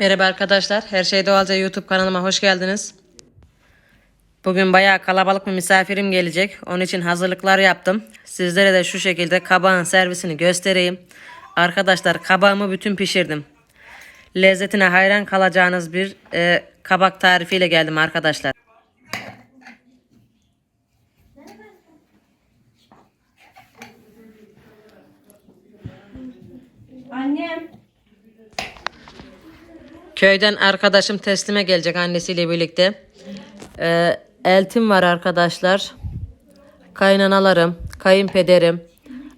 Merhaba arkadaşlar. Her şey doğalca YouTube kanalıma hoş geldiniz. Bugün bayağı kalabalık bir misafirim gelecek. Onun için hazırlıklar yaptım. Sizlere de şu şekilde kabağın servisini göstereyim. Arkadaşlar kabağımı bütün pişirdim. Lezzetine hayran kalacağınız bir e, kabak tarifiyle geldim arkadaşlar. Annem. Köyden arkadaşım teslime gelecek annesiyle birlikte. Ee, eltim var arkadaşlar. Kaynanalarım, kayınpederim.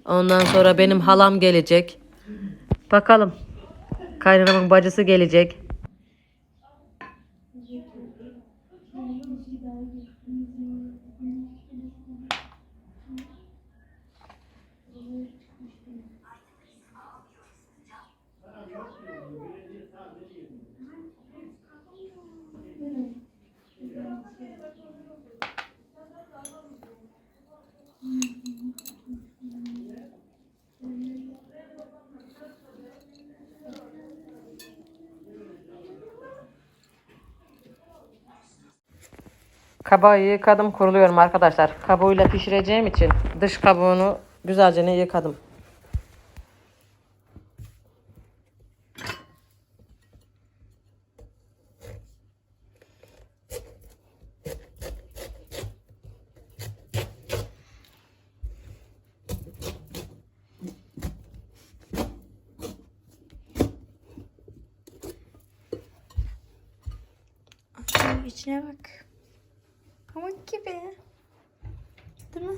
Ondan sonra benim halam gelecek. Bakalım. Kaynanamın bacısı gelecek. Kabağı yıkadım kuruluyorum arkadaşlar. Kabuğuyla pişireceğim için dış kabuğunu güzelce yıkadım. İçine bak. Pamuk gibi. Değil mi?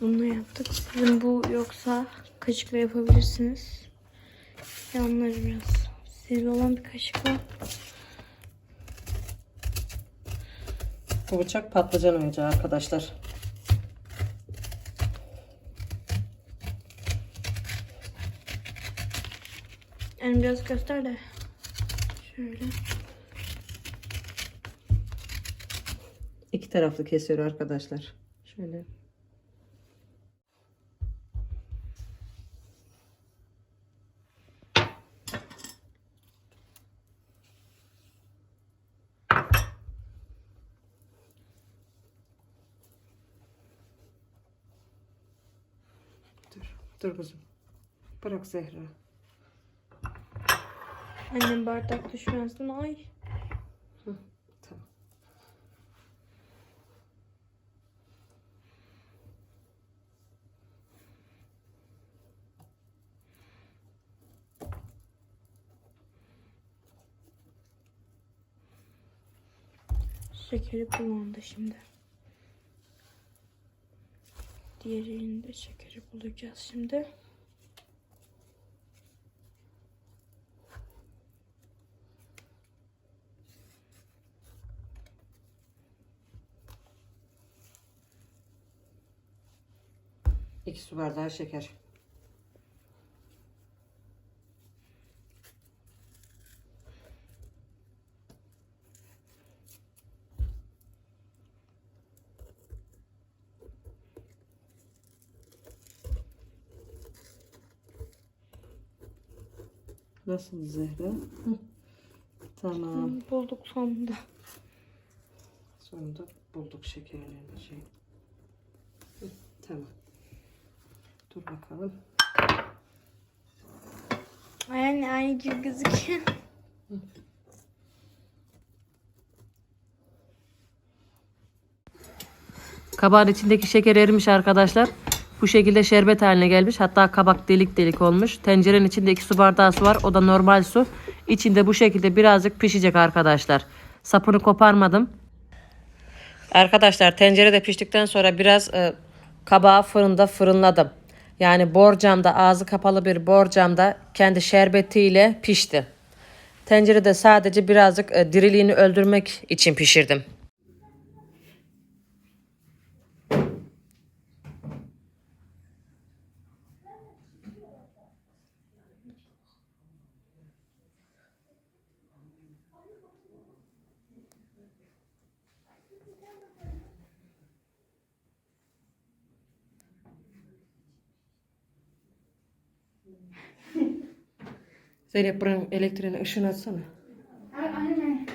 Bununla yaptık. Sizin bu yoksa kaşıkla yapabilirsiniz. Yanları biraz. Sivri olan bir kaşık var. Bu bıçak patlıcan oyacağı arkadaşlar. Yani biraz göster de. Şöyle. İki taraflı kesiyor arkadaşlar. Şöyle. Dur, kızım. Bırak Zehra. Annem bardak düşmezsin. Ay. Tamam. Şekeri kullandı şimdi. Diğerini de çekeri bulacağız şimdi. İki su bardağı şeker. Nasıl Zehra? Hı. Tamam. Bulduk sonunda. Sonunda bulduk şekerlerini şey. Hı, Tamam. Dur bakalım. Yani aynı gibi gözüküyor. Kabağın içindeki şeker erimiş arkadaşlar. Bu şekilde şerbet haline gelmiş. Hatta kabak delik delik olmuş. Tencerenin içinde iki su bardağı su var. O da normal su. İçinde bu şekilde birazcık pişecek arkadaşlar. Sapını koparmadım. Arkadaşlar tencerede piştikten sonra biraz e, kabağı fırında fırınladım. Yani borcamda ağzı kapalı bir borcamda kendi şerbetiyle pişti. Tencerede sadece birazcık e, diriliğini öldürmek için pişirdim. Zeynep buranın elektriğini ışığını açsana. Aynen.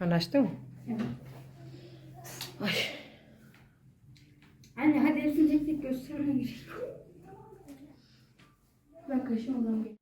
Anlaştın mı? Ay. Anne hadi tek göstermeye gerek. Ben kaşım olan